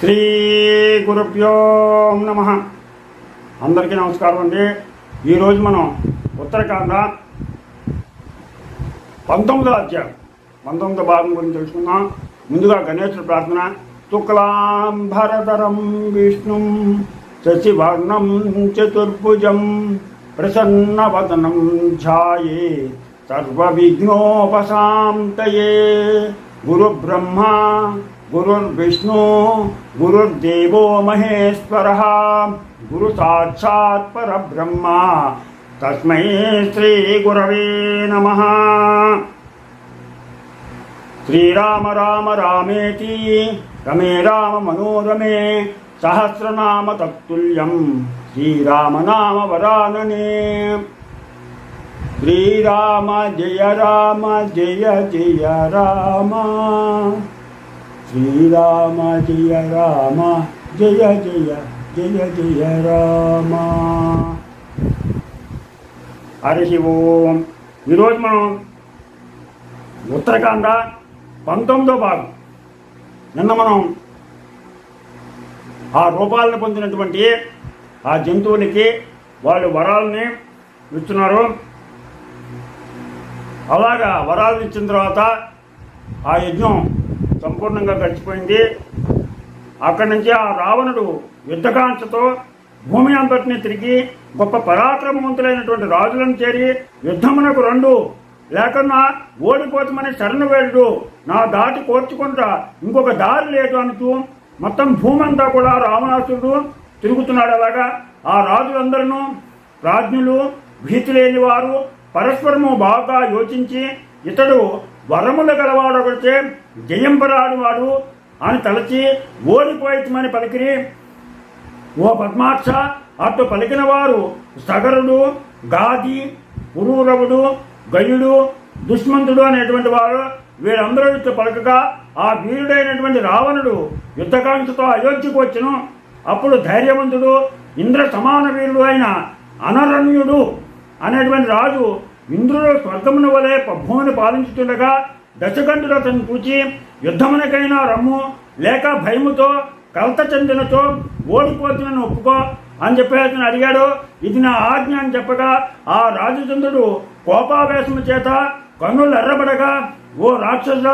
శ్రీ గురుభ్యో నమ. అందరికీ నమస్కారం అండి. ఈరోజు మనం ఉత్తరాఖండ పంతొమ్మిదో అధ్యాయం. పంతొమ్మిదో భాగం గురించి తెలుసుకుందాం. ముందుగా గణేశుడు ప్రార్థన. శుక్లాంబరధరం విష్ణుం శశివర్ణం చతుర్భుజం ప్రసన్నవదనం ధ్యాయే సర్వవిఘ్నోపశాంతయే. గురుబ్రహ్మ గురుర్విష్ణు గురుర్దేవో మహేశ్వర గురు సాక్షాత్ పరబ్రహ్మ తస్మై శ్రీ గురవే నమ శ్రీరామ రామ రామేతి రమే రామ మనోరమే సహస్రనామ తత్తుల్యం శ్రీరామ నామ వరాననే శ్రీరామ జయ రామ జయ జయ రామ శ్రీరామ జయ రామ జయ జయ జయ జయ రామ హరి ఓం. ఈరోజు మనం ఉత్తరాఖండ పంతొమ్మిదో భాగం. నిన్న మనం ఆ రూపాలను పొందినటువంటి ఆ జంతువులకి వాళ్ళు వరాలని ఇస్తున్నారు. అలాగా వరాలను ఇచ్చిన తర్వాత ఆ యజ్ఞం సంపూర్ణంగా గడిచిపోయింది. అక్కడి నుంచి ఆ రావణుడు యుద్ధకాంక్షతో భూమి అంతటిని తిరిగి గొప్ప పరాక్రమవంతులైనటువంటి రాజులను చేరి యుద్ధమునకు రెండు. లేకన్నా ఓడిపోతామని శరణు వేడు నా దాటి కోర్చుకుంటా ఇంకొక దారి లేదు అంటూ మొత్తం భూమి అంతా కూడా రావణాసురుడు తిరుగుతున్నాడు అలాగా. ఆ రాజులందరూ రాజ్ఞులు భీతి లేని వారు పరస్పరము బాగా యోచించి ఇతడు వరములు గలవాడొకటే జయంపరాడు వాడు అని తలచి ఓడిపోయితమని పలికిరి. ఓ పద్మాక్ష అటు పలికిన వారు సగరుడు గాది పురూరవుడు గయుడు దుష్మంతుడు అనేటువంటి వారు వీరందరూ పలకగా ఆ వీరుడైనటువంటి రావణుడు యుద్ధకాంక్షతో అయోధ్యకు వచ్చును. అప్పుడు ధైర్యవంతుడు ఇంద్ర సమాన వీరుడు అయిన అనరణ్యుడు అనేటువంటి రాజు ఇంద్రుడు స్వర్గమున వలె భూమిని పాలించుతుండగా దశకంఠుడు అతను చూచి యుద్ధమునకైనా రమ్ము లేక భయముతో కలత చెందినతో ఓడిపోతున్న ఒప్పుకో అని చెప్పి అతను అడిగాడు. ఇది నా ఆజ్ఞ అని చెప్పగా ఆ రాజచంద్రుడు కోపావేశము చేత కన్నులు ఎర్రబడగా ఓ రాక్షస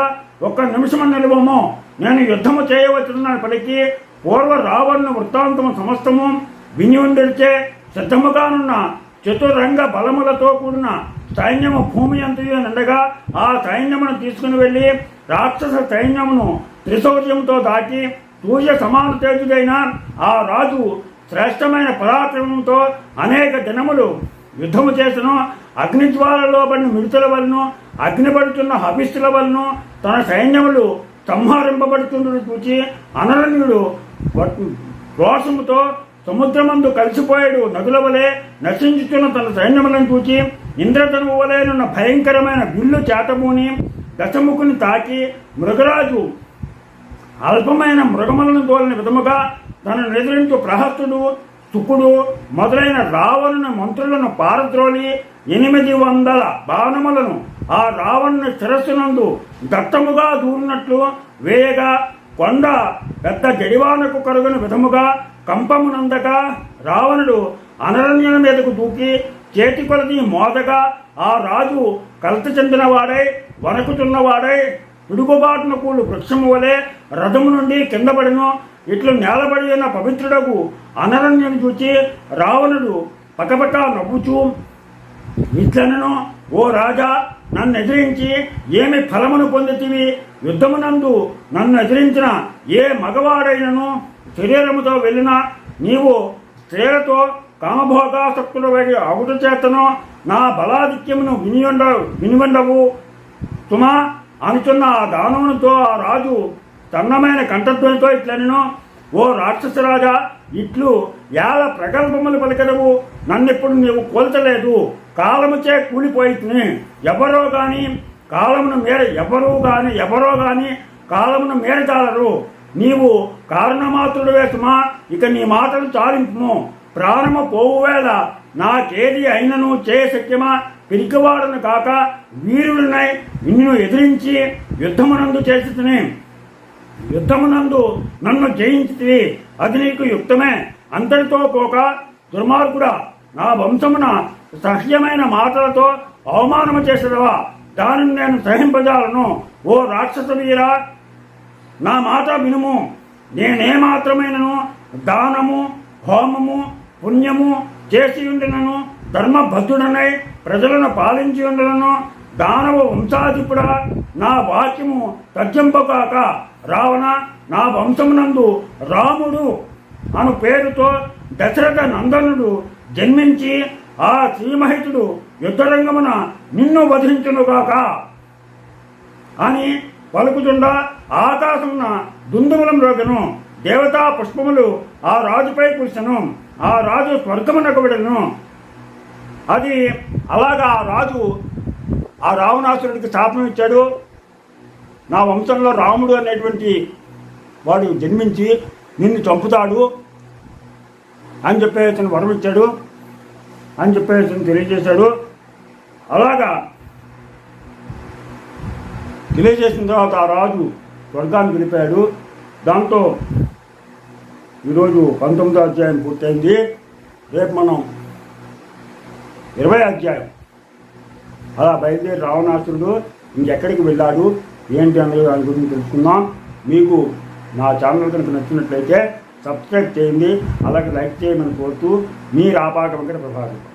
ఒక్క నిమిషము నిలవము. నేను యుద్ధము చేయవచ్చున్నప్పటికీ పూర్వ రావణ వృత్తాంతము సమస్తము వినియుండిచే సిద్ధముగానున్న. చతురంగ బలములతో కూడిన సైన్యము భూమి అంతయు నిండగా ఆ సైన్యమును తీసుకుని వెళ్ళి రాక్షస సైన్యమును త్రిశౌర్యంతో దాటి సూర్య సమాన తేజుడైన ఆ రాజు శ్రేష్టమైన పరాక్రమంతో అనేక దినములు యుద్ధము చేసను. అగ్నిజ్వాలలో పడిన మిడుతుల వలన అగ్నిపడుతున్న హబిస్తుల వలన తన సైన్యములు సంహరింపబడుతుండను చూచి అనరణ్యుడు రోషముతో సముద్రమందు కలిసిపోయాడు నదుల వలె నశించుతున్న తన సైన్యములను చూచి ఇంద్రధనువు వలెనున్న భయంకరమైన గుళ్ళు చేతమూని దశముఖుని తాకి మృగరాజు అల్పమైన మృగములను తోలిన విధముగా తనను ఎదురించు ప్రహస్తుడు తుకుడు మొదలైన రావణుని మంత్రులను పారద్రోలి ఎనిమిది వందల బాణములను ఆ రావణుని శిరస్సునందు దత్తముగా దూరినట్లు వేయగా కొండ పెద్ద జడివానకు కలుగున విధముగా కంపమునందక రావణుడు అనరణ్యుల మీదకు దూకి చేతి కొలది మోదగా ఆ రాజు కలత చెందినవాడై వణకుతున్నవాడై పిడుగుబాటున కూడు వృక్షము వలె రథము నుండి కిందపడిను ఇట్లు నేలబడి ఉన్న పవిత్రుడకు అనరణ్యను చూచి రావణుడు పకపక నవ్వుచూ ఇట్లనను ఓ రాజా నన్ను ఎదిరించి ఏమి ఫలమును పొందితివి? యుద్ధమునందు నన్ను ఎదిరించిన ఏ మగవాడైనను శరీరముతో వెళ్ళినా నీవు స్త్రీలతో కామభోగాసక్తుల వారి అగుట చేతను నా బలాధిక్యమును వినియుండ వినివండవు సుమా అనుచున్న ఆ దానవునితో ఆ రాజు తన్నమైన కంఠధ్వనితో ఇట్లనెను ఓ రాక్షసరాజా ఇట్లు ఏల ప్రగల్భములు పలికడవు నన్నెప్పుడు నీవు కోల్చలేదు. కాలముచే కూలిపోయి ఎవరో గాని కాలమును మేర ఎవరూ గాని ఎవరో గాని కాలమును మేరచాలరు నీవు కారణమాత్రుడు సుమా ఇక నీ మాటలు చాలింపుము. ప్రాణము పోవువేళ నాకేది అయినను చే శక్యమా? పిరికివాడను కాక వీరుడినై నిన్ను ఎదిరించి యుద్ధమునందు చేసి యుద్ధమునందు నన్ను జయించితివి. అది నీకు యుక్తమే. అంతటితో పోక దుర్మార్గుడా నా వంశమున సహ్యమైన మాటలతో అవమానము చేసేదవా దానిని నేను సహింపజాలను. ఓ రాక్షస వీరా నా మాట వినుము. నేనే మాత్రమైనను దానము హోమము పుణ్యము చేసి ఉండినను ధర్మబద్ధుడనై ప్రజలను పాలించి ఉండలను దానవ వంశాధిపుడా నా వాక్యము తగ్గింపకాక రావణ నా వంశమునందు రాముడు అను పేరుతో దశరథ నందనుడు జన్మించి ఆ శ్రీమహితుడు యుద్ధరంగమున నిన్ను వధించునుగాక. అని పలుకుతుండ ఆకాశమున దుందుములం రోగను దేవతా పుష్పములు ఆ రాజుపై కురిసెను ఆ రాజు స్వర్గమునకబడను అది అలాగా ఆ రాజు ఆ రావణాసురుడికి శాపం ఇచ్చాడు. నా వంశంలో రాముడు అనేటువంటి వాడు జన్మించి నిన్ను చంపుతాడు అని చెప్పేసి వరం ఇచ్చాడు అని చెప్పేసి తెలియజేశాడు. అలాగా తెలియజేసిన తర్వాత ఆ రాజు స్వర్గాన్ని గెలిపాడు. దాంతో ఈరోజు పంతొమ్మిదో అధ్యాయం పూర్తయింది. రేపు మనం ఇరవై అధ్యాయం. అలా బయలుదేరి రావణాసురుడు ఇంకెక్కడికి వెళ్ళాడు? ఏంటి అన్నది దాని గురించి తెలుసుకుందాం. మీకు నా ఛానల్ కనుక నచ్చినట్లయితే సబ్స్క్రైబ్ చేయండి. అలాగే లైక్ చేయమని కోరుతూ మీ రాపాక వెంకట ప్రభాకర్